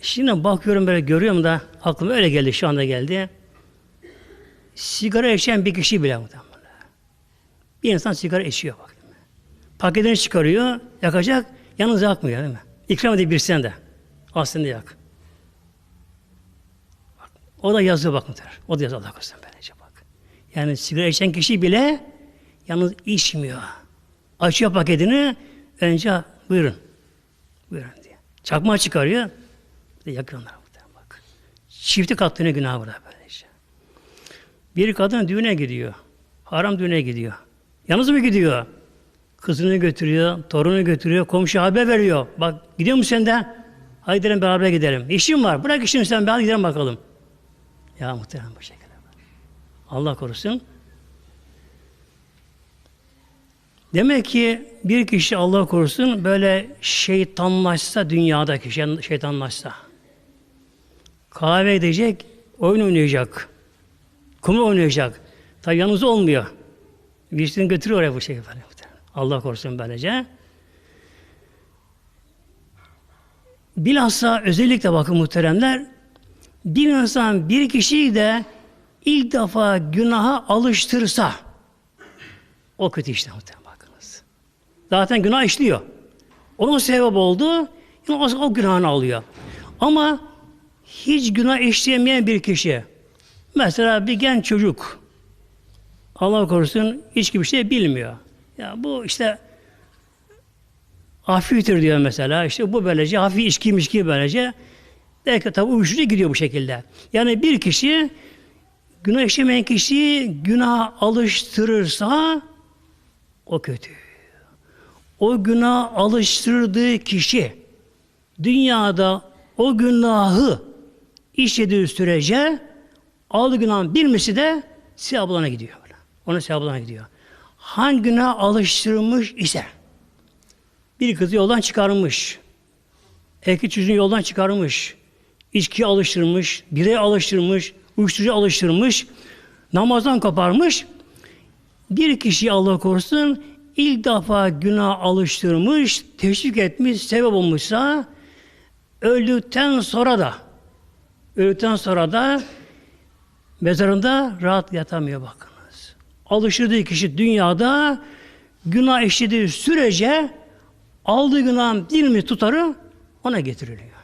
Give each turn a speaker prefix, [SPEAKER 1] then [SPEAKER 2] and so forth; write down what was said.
[SPEAKER 1] Şimdi bakıyorum böyle görüyorum da aklıma öyle geldi şu anda geldi. Sigara içen bir kişi bile muhtemelen. Bir insan sigara içiyor bak. Paketini çıkarıyor, yakacak, yalnız yakmıyor değil mi? İkram edip birisine de. Aslında yak. Bak, o da yazıyor bak muhtemelen. O da yazıyor Allah korusun böylece bak. Yani sigara içen kişi bile yalnız içmiyor. Açıyor paketini, önce buyurun. Buyurun diye. Çakmağı çıkarıyor, bir de bak. Çifti kattığını günah burada böylece. Bir kadın düğüne gidiyor. Haram düğüne gidiyor. Yalnız mı gidiyor? Kızını götürüyor, torunu götürüyor, komşu haber veriyor. Bak gidiyor musun sen de? Haydi gidelim beraber gidelim. İşim var. Bırak işini sen hadi gidelim bakalım. Ya muhtemelen bu şekilde. Allah korusun. Demek ki bir kişi Allah korusun böyle şeytanlaşsa dünyadaki şey- şeytanlaşsa kahve edecek, oyun oynayacak, kumar oynayacak. Tabi yalnız olmuyor. Birisini götürüyor oraya bu böyle. Allah korusun böylece. Bilhassa özellikle bakın muhteremler bir insan bir kişiyi de ilk defa günaha alıştırsa o kötü işte muhterem bakınız. Zaten günah işliyor. Onun sebep oldu. Yani o, o günahını alıyor. Ama hiç günah işleyemeyen bir kişi mesela bir genç çocuk Allah korusun hiç bir şey bilmiyor. Ya bu işte hafiftir diyor mesela. İşte bu böylece hafif içki mişki böylece. Belki tabi uyuşturucu gidiyor bu şekilde. Yani bir kişi günah işlemeyen kişiyi günah alıştırırsa o kötü. O günah alıştırdığı kişi dünyada o günahı işlediği sürece aldığı günahın bilmesi de sevabına gidiyor. Onun sevabına gidiyor. Hangi günah alıştırmış ise bir kızı yoldan çıkarmış. Erkek çocuğunu yoldan çıkarmış. içkiye alıştırmış, bireye alıştırmış, uyuşturucu alıştırmış, namazdan koparmış. Bir kişi Allah korusun ilk defa günah alıştırmış, teşvik etmiş, sebep olmuşsa öldükten sonra da öldükten sonra da mezarında rahat yatamıyor bakınız. Alıştırdığı kişi dünyada günah işlediği sürece aldığı günahın dilimi tutarı ona getiriliyor.